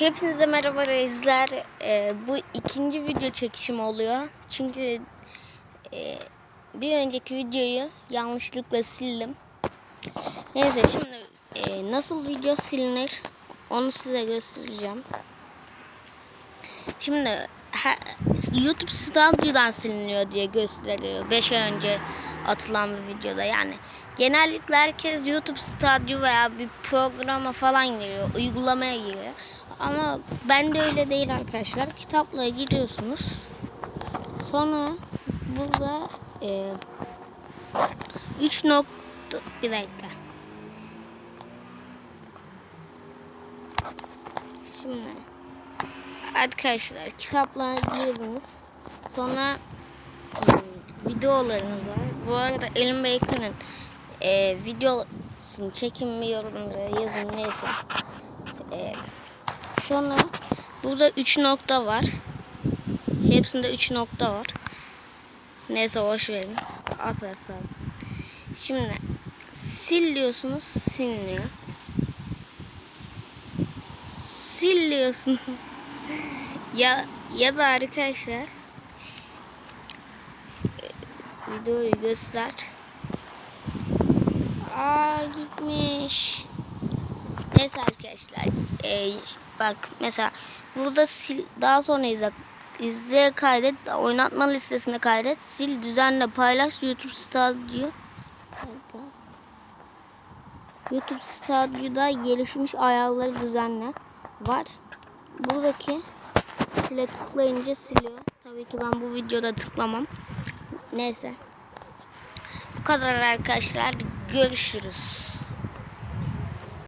Hepinize merhaba reisler. Ee, bu ikinci video çekişim oluyor. Çünkü e, bir önceki videoyu yanlışlıkla sildim. Neyse şimdi e, nasıl video silinir onu size göstereceğim. Şimdi ha, YouTube Studio'dan siliniyor diye gösteriyor. 5 ay önce atılan bir videoda yani. Genellikle herkes YouTube Studio veya bir programa falan giriyor, uygulamaya giriyor. Ama ben de öyle değil arkadaşlar. Kitapla giriyorsunuz. Sonra burada 3 nokta bir dakika. Şimdi arkadaşlar kitaplara girdiniz. Sonra hmm, videolarınız var. Bu arada Elim Bacon'ın e, videosunu çekin mi yazın neyse. E, sonra burada 3 nokta var. Hepsinde 3 nokta var. Neyse boş verin. At at at. Şimdi sil diyorsunuz siliniyor. Sil diyorsunuz. ya ya da arkadaşlar videoyu göster. Aa gitmiş. Neyse arkadaşlar. e, bak mesela burada sil daha sonra izle izle kaydet oynatma listesine kaydet sil düzenle paylaş YouTube Studio YouTube Studio'da gelişmiş ayarları düzenle var. Buradaki sile tıklayınca siliyor. Tabii ki ben bu videoda tıklamam. Neyse. Bu kadar arkadaşlar. Görüşürüz.